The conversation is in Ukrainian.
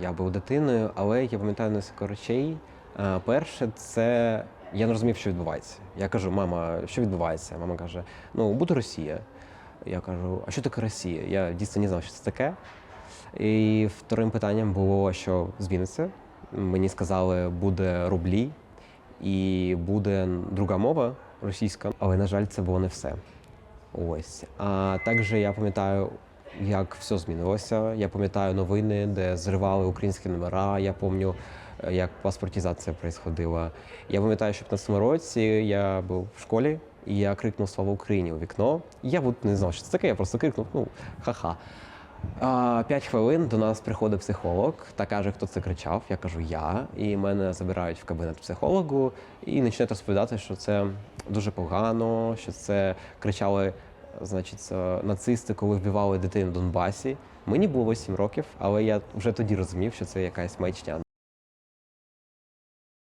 я був дитиною, але я пам'ятаю несколько речей. Е, Перше, це я не розумів, що відбувається. Я кажу, мама, що відбувається? Мама каже: ну, буде Росія. Я кажу, а що таке Росія? Я дійсно не знав, що це таке. І вторим питанням було, що зміниться. Мені сказали, буде рублі і буде друга мова російська, але на жаль, це було не все. Ось. А також я пам'ятаю, як все змінилося. Я пам'ятаю новини, де зривали українські номера. Я пам'ятаю, е, як паспортизація происходила. Я пам'ятаю, що в 15 році я був в школі, і я крикнув Слава Україні у вікно. Я от не знав, що це таке, я просто крикнув, ну, ха-ха. П'ять хвилин до нас приходить психолог та каже, хто це кричав. Я кажу я. І мене забирають в кабінет психологу і починають розповідати, що це дуже погано, що це кричали, значить, е, нацисти, коли вбивали дитину в Донбасі. Мені було 8 років, але я вже тоді розумів, що це якась маячня.